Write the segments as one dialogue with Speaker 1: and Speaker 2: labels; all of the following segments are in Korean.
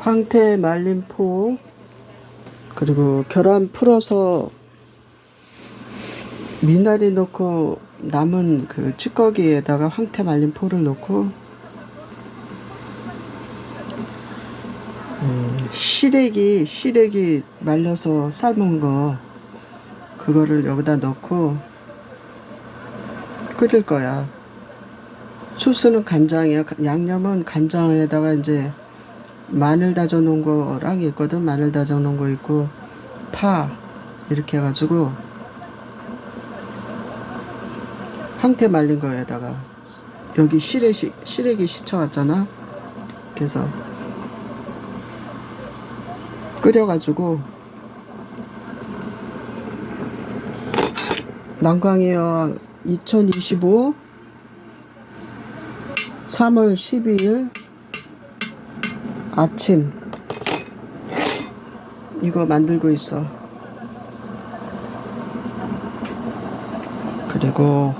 Speaker 1: 황태 말린 포 그리고 계란 풀어서 미나리 넣고 남은 그 찌꺼기에다가 황태 말린 포를 넣고 음, 시래기 시래기 말려서 삶은 거 그거를 여기다 넣고 끓일 거야. 소스는 간장이야. 양념은 간장에다가 이제 마늘 다져 놓은 거랑 있거든. 마늘 다져 놓은 거 있고 파 이렇게 해가지고 황태 말린 거에다가 여기 시래기 시래기 시쳐 왔잖아. 그래서 끓여가지고 여왕 2025 3월 12일 아침 이거 만들고 있어. 그리고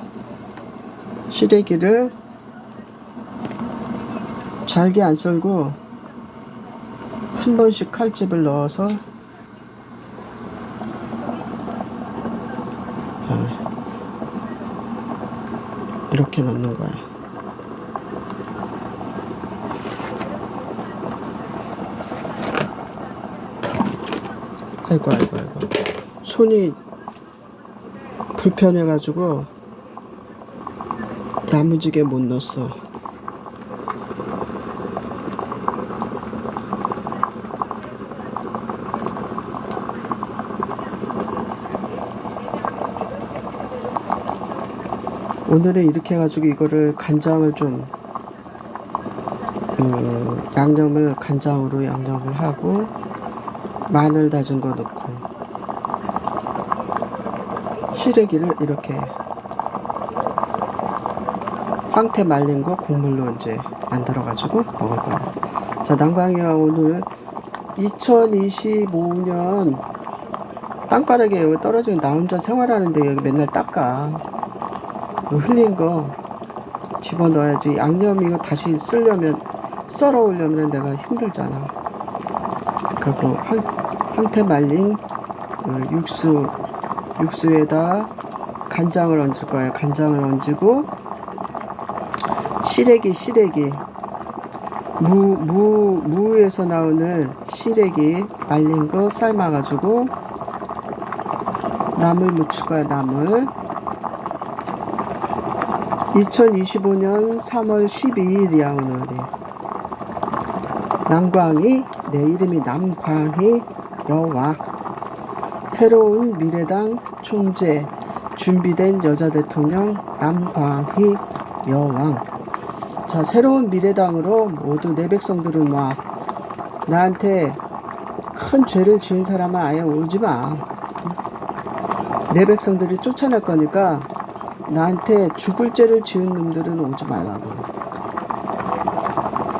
Speaker 1: 시래기를 잘게 안 썰고 한 번씩 칼집을 넣어서 어, 이렇게 넣는 거야. 아이고 아이고 아이고 손이 불편해가지고 야무지게 못 넣었어. 오늘은 이렇게 해가지고 이거를 간장을 좀 음, 양념을 간장으로 양념을 하고 마늘 다진 거 넣고 시래기를 이렇게 황태 말린 거 국물로 이제 만들어 가지고 먹을 거야. 자, 난광이와 오늘 2025년 땅바닥에 여기 떨어지는 나 혼자 생활하는데 여기 맨날 닦아. 그 흘린 거 집어넣어야지. 양념 이거 다시 쓰려면 썰어 오려면 내가 힘들잖아. 그리고 황, 황태 말린 어, 육수 육수에다 간장을 얹을 거예요. 간장을 얹고 시래기 시래기. 무, 무, 무에서 나오는 시래기 말린 거 삶아가지고 나물 묻힐 거야 나물. 2025년 3월 12일이야 오늘이. 남광이 내 이름이 남광희 여와 새로운 미래당 총재 준비된 여자 대통령 남광희 여왕 자 새로운 미래당으로 모두 내 백성들은 와 나한테 큰 죄를 지은 사람은 아예 오지 마. 내 백성들이 쫓아낼 거니까 나한테 죽을 죄를 지은 놈들은 오지 말라고.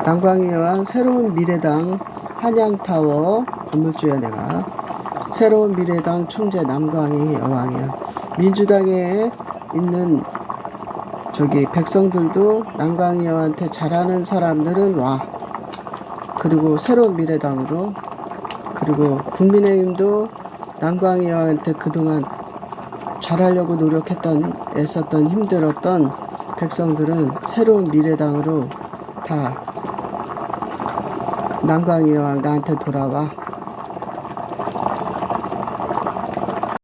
Speaker 1: 남광희 여왕 새로운 미래당 한양타워 건물주야 내가 새로운 미래당 총재 남광희 여왕이야. 민주당에 있는 저기 백성들도 남광희 여왕한테 잘하는 사람들은 와. 그리고 새로운 미래당으로 그리고 국민의힘도 남광희 여왕한테 그동안 잘하려고 노력했던 애썼던 힘들었던 백성들은 새로운 미래당으로 다 남광희 여왕 나한테 돌아와